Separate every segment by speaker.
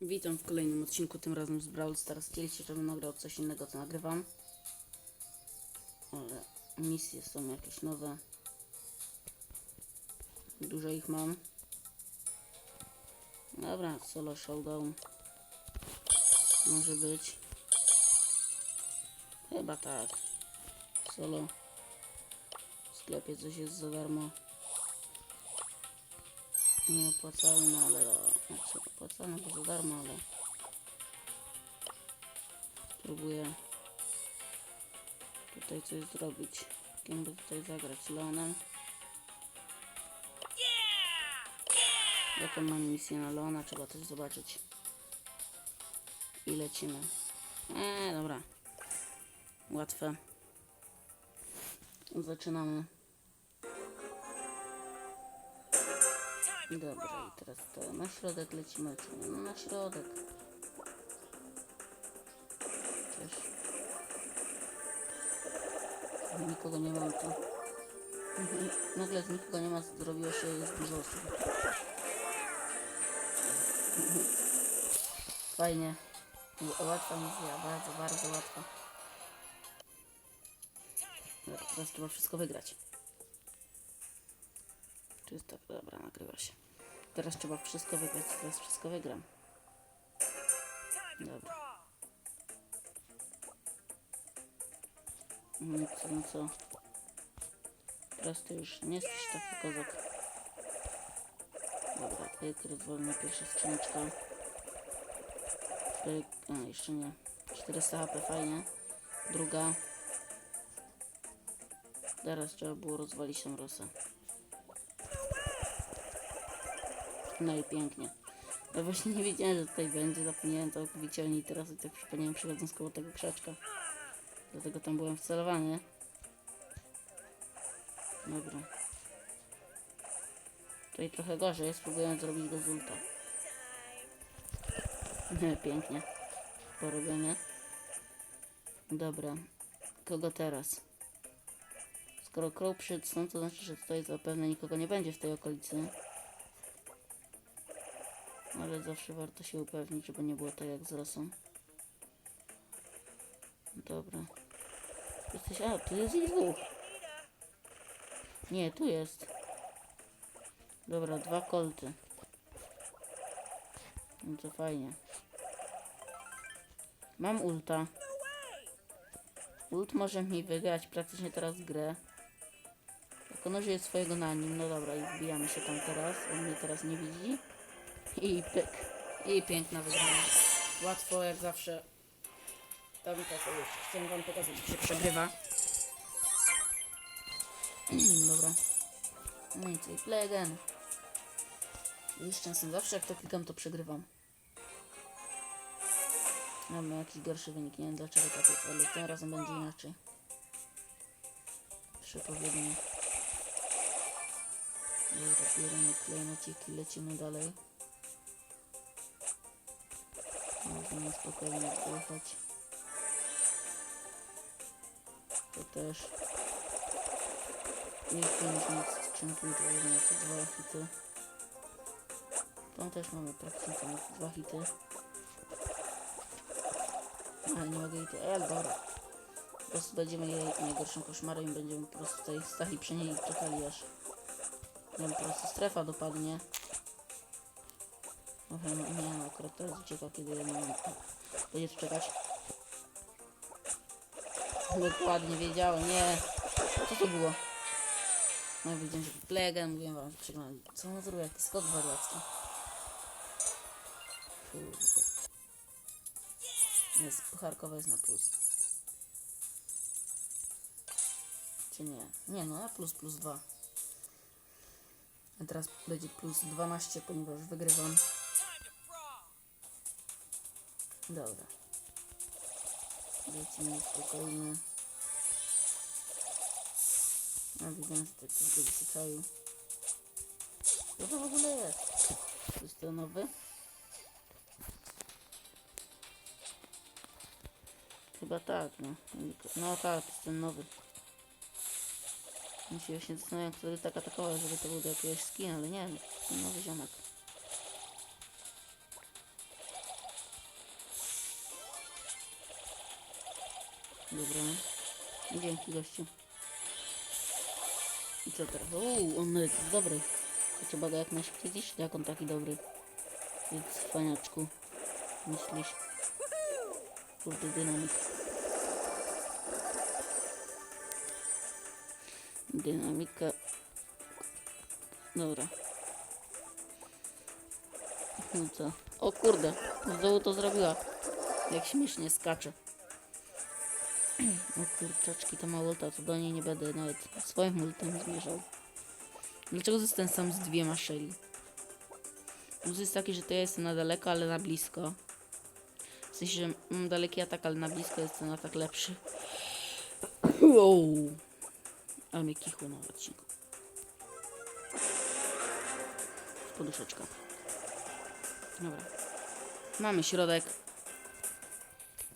Speaker 1: Witam w kolejnym odcinku, tym razem z Brawl Stars. Chcieliście, żebym nagrał coś innego, co nagrywam. Ale misje są jakieś nowe. Dużo ich mam. Dobra, solo showdown. Może być. Chyba tak. Solo. W sklepie coś jest za darmo. Nieopłacalne, ale znaczy opłacalne bo za darmo, ale spróbuję tutaj coś zrobić. Kim by tutaj zagrać? Leonem? Jaką mam misję na Leona? Trzeba też zobaczyć. I lecimy. Eee, dobra. Łatwe. Zaczynamy. Dobra, i teraz to na środek lecimy, czy nie? No na środek. Też. Nikogo nie mam tu. Nagle z nikogo nie ma, zrobiło się jest dużo osób. Fajnie. Łatwa misja, bardzo, bardzo łatwa. Dobra, teraz trzeba wszystko wygrać. Czy jest tak? Dobra, nagrywa się. Teraz trzeba wszystko wygrać, teraz wszystko wygram. Dobra. No co, no co? Teraz to już nie jesteś taki kozak. Dobra, pyk, rozwalona pierwsza skrzyneczka. Pyk, a jeszcze nie. 400 HP, fajnie. Druga. Teraz trzeba było rozwalić tą rosę. No i pięknie. Ja właśnie nie wiedziałem, że tutaj będzie, zapomniałem całkowicie o niej teraz i tak przypomniałem przychodząc koło tego krzaczka. Dlatego tam byłem wcelowany. Dobra. Tutaj trochę gorzej, spróbuję zrobić go z ulta. Pięknie. Porobione. Dobra. Kogo teraz? Skoro Crow przyszedł stąd, to znaczy, że tutaj zapewne nikogo nie będzie w tej okolicy. Ale zawsze warto się upewnić, żeby nie było tak jak z Rosą. Dobra. Jesteś... A, tu jest ich dwóch. Nie, tu jest. Dobra, dwa kolty. No to fajnie. Mam ulta. Ult może mi wygrać praktycznie teraz grę. Jak on użyje swojego na nim, no dobra, i wbijamy się tam teraz. On mnie teraz nie widzi. I pyk. I piękna wygrana. Łatwo jak zawsze. Tam tak już chcę wam pokazać, jak się przegrywa. Dobra. No i i play again. Już czasem zawsze jak to klikam, to przegrywam. Mamy jakiś gorszy wynik, nie wiem dlaczego tak jest, ale tym razem będzie inaczej. Przepowiednie. Dobra, bierzemy klejnociki, lecimy dalej. Możemy spokojnie odjechać. To też. I 5 minut skrzynki, to równo co dwa hity. Tam też mamy praktycznie co dwa hity. Ale nie mogę jej tu. Ale dobra. Po prostu będziemy jej najgorszym koszmarem i będziemy po prostu tutaj stali przy niej i czekali aż nam po prostu strefa dopadnie. No nie no, akurat teraz ucieka, kiedy mam. Będzie tu czekać. Dokładnie wiedziałem, nie. Co to było? No widziałem, że plegę, mówiłem wam, że przegrałem. Co on zrobił? Jaki skok wariacki. Kurde. Jest, pucharkowe jest na plus. Czy nie? Nie no, na plus, plus 2. A teraz będzie plus 12, ponieważ wygrywam. Dobra. Lecimy spokojnie. No widzę, że tak coś się czaił. Co to w ogóle jest? Jest to nowy? Chyba tak, no. No tak, jest ten nowy. Musiałem się zastanawiam, który tak atakował, żeby to był do jakiegoś skin, ale nie, ten nowy ziomek. Dobra. Dzięki gościu. I co teraz? Uuu, on jest dobry. Trzeba go jak najszybciej zjeść, jak on taki dobry. Więc faniaczku. Myślisz? Kurde, dynamik. Dynamika. Dobra. No co? O kurde, znowu to zrobiła. Jak śmiesznie skacze. O kurczaczki, ta małota, to do niej nie będę nawet swoim multem zmierzał. Dlaczego zostałem sam z dwiema Shelly? Plus jest taki, że to ja jestem na daleko, ale na blisko. W sensie, że mam daleki atak, ale na blisko jest ten atak lepszy. Wow. Ale mnie kichło na odcinku. Poduszeczka. Dobra. Mamy środek.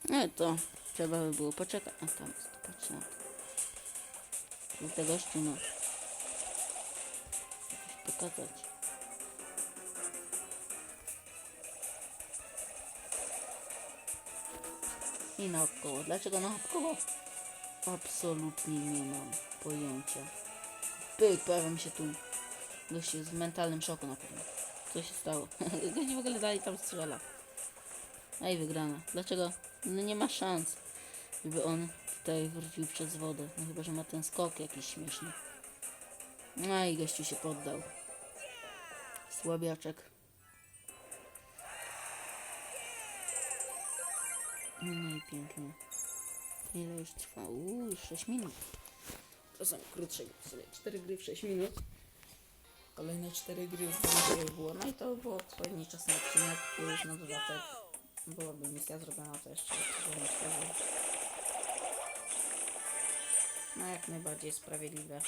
Speaker 1: No to trzeba by było poczekać. A tam jest, patrz na to. Kurde gościu, no. Coś pokazać. I naokoło. Dlaczego naokoło? Absolutnie nie mam pojęcia. Pyk, pojawiam się tu. Gość w mentalnym szoku na pewno. Co się stało? Gość w ogóle dalej tam strzela. A i wygrana. Dlaczego? No nie ma szans, żeby on tutaj wrócił przez wodę. No chyba, że ma ten skok jakiś śmieszny. No i gościu się poddał. Słabiaczek. No i pięknie. Ile już trwa? Uuu, już 6 minut. To są krótsze sobie 4 gry w 6 minut. Kolejne 4 gry dzisiaj było. No i to było odpowiedni czas na odcinek, już na dodatek. Byłaby misja zrobiona, to jeszcze. No jak najbardziej sprawiedliwe.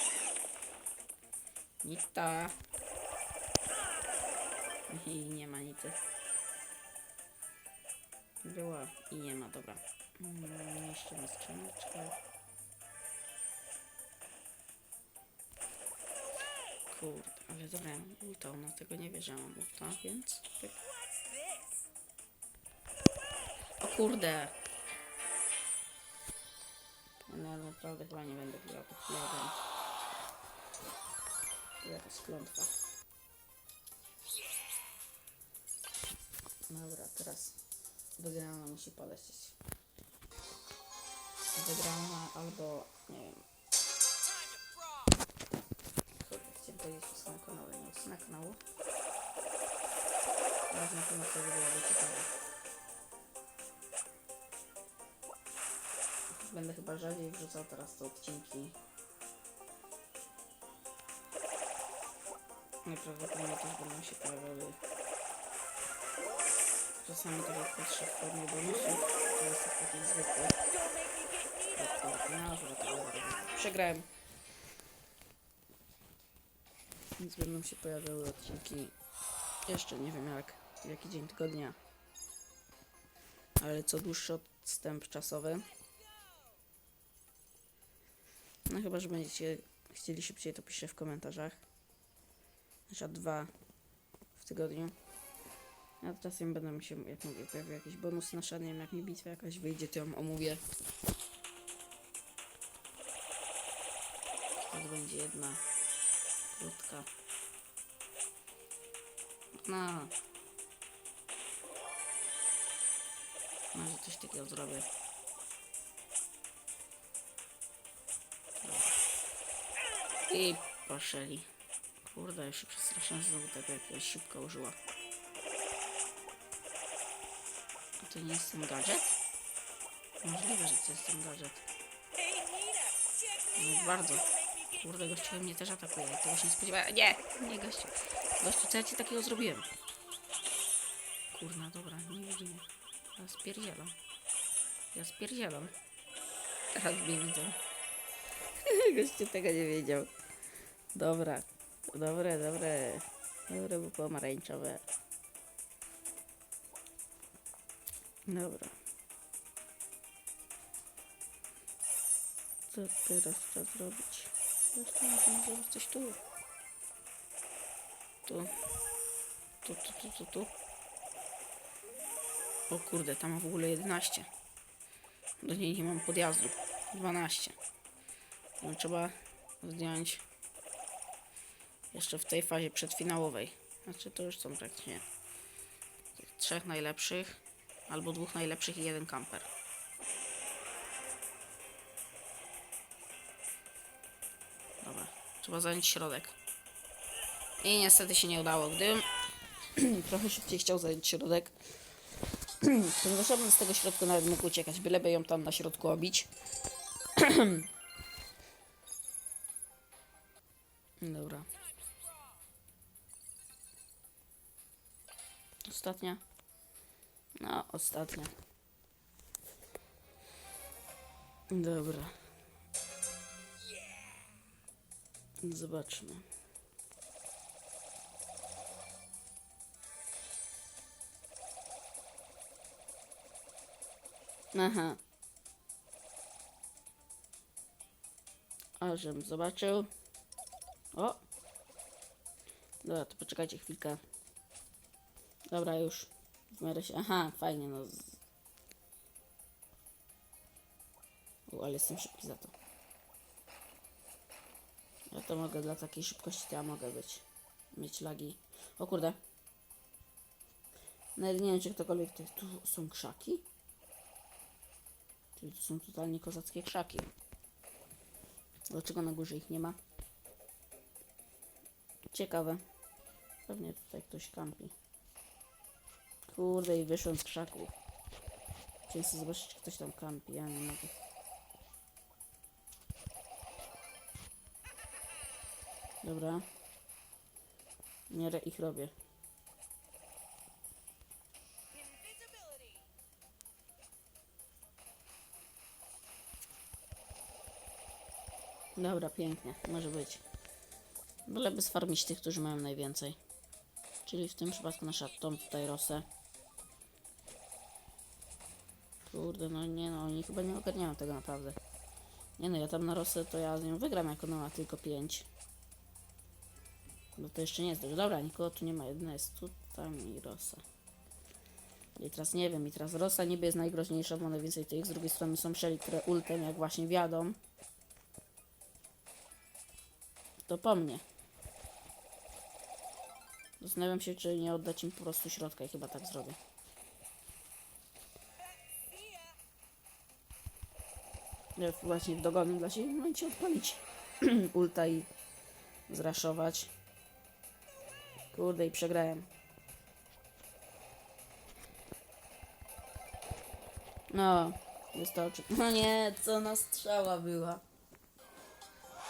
Speaker 1: Nita. I nie ma nity. Była i nie ma, dobra. Mm, jeszcze na skrzyneczkę. Kurde, ale dobra, ja ulta, ona tego nie wie, mam ulta, więc... pyk. O kurde! No naprawdę chyba nie będę grał pod chlebem. To jakaś klątwa. Dobra, teraz wygrana musi polecieć. Wygrana albo, nie wiem, kurde, chciałem powiedzieć usunę kanału, nie usunę kanału. Ale na pewno to byłoby ciekawe. Będę chyba rzadziej wrzucał teraz te odcinki. Najprawdopodobniej też będą się pojawiały czasami tak jak patrzę w formie bonusów, to jest taki zwykły. To. Przegrałem. Więc będą się pojawiały odcinki jeszcze nie wiem jak, jaki dzień tygodnia. Ale co dłuższy odstęp czasowy. No chyba, że będziecie chcieli szybciej, to piszcie w komentarzach. Znaczy dwa w tygodniu. A czasem będą mi się, jak mówię, pojawił jakiś bonus na szarnie, jak mi bitwa jakaś wyjdzie, to ją omówię. To będzie jedna krótka. No. Może coś takiego zrobię. I poszeli. Kurde, już się przestraszyłem znowu tego jakiegoś szybko użyła. A to nie jest ten gadżet? Możliwe, że to jest ten gadżet. No bardzo. Kurde, gościu mnie też atakuje. Ja Tego się nie spodziewałem. Nie! Nie, gościu. Gościu, co ja ci takiego zrobiłem? Kurna, dobra, nie widzi mnie. Ja spierdzielam. Ja spierdzielam. Teraz mnie widzą. Gościu tego nie wiedział. Dobra. Dobre, dobre. Dobre, bo pomarańczowe. Dobra. Co teraz trzeba zrobić? Jeszcze możemy zrobić coś tu. Tu. Tu, tu, tu, tu, tu. O kurde, tam ma w ogóle 11. Do niej nie mam podjazdu. 12. No, trzeba zdjąć jeszcze w tej fazie przedfinałowej. Znaczy to już są praktycznie trzech najlepszych, albo dwóch najlepszych i jeden kamper. Dobra, trzeba zająć środek. I niestety się nie udało. Gdybym trochę szybciej chciał zająć środek, ja bym z tego środka nawet mógł uciekać, byleby ją tam na środku obić. Dobra. Ostatnia? No, ostatnia. Dobra. Zobaczmy. Aha. A żebym zobaczył. O! Dobra, to poczekajcie chwilkę. Dobra, już. W miarę się... Aha, fajnie, no. U, ale jestem szybki za to. Ja to mogę dla takiej szybkości, to ja mogę być. Mieć lagi. O kurde. Nawet nie wiem, czy ktokolwiek... Tu, tu są krzaki? Czyli to są totalnie kozackie krzaki. Dlaczego na górze ich nie ma? Ciekawe. Pewnie tutaj ktoś kampi. Kurde i wyszłem z krzaku. Chciałem sobie zobaczyć, czy ktoś tam kampi. Ja nie mogę. Dobra. Miarę ich robię. Dobra, pięknie. Może być. Byleby sfarmić tych, którzy mają najwięcej. Czyli w tym przypadku nasza tą tutaj rosę. Kurde, no nie no, oni chyba nie ogarniają tego naprawdę. Nie no, ja tam na rosę to ja z nią wygram, jak ona ma tylko 5. No to jeszcze nie jest dobrze. Dobra, nikogo tu nie ma. Jedna jest tu, tam i rosa. I teraz nie wiem, i teraz rosa niby jest najgroźniejsza, bo najwięcej tych. Z drugiej strony są szeli, które ultem, jak właśnie wiadą. To po mnie. Zastanawiam się, czy nie oddać im po prostu środka i chyba tak zrobię. Właśnie w dogodnym dla siebie momencie odpalić ulta i zraszować. Kurde i przegrałem. No, wystarczy. No nie, co na strzała była.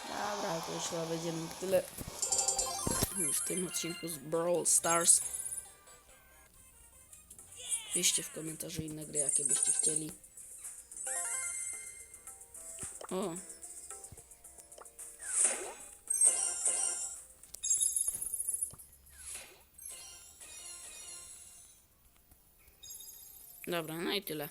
Speaker 1: Dobra, to już chyba będziemy tyle już w tym odcinku z Brawl Stars. Piszcie w komentarzu inne gry, jakie byście chcieli. O. Dobra, no i tyle.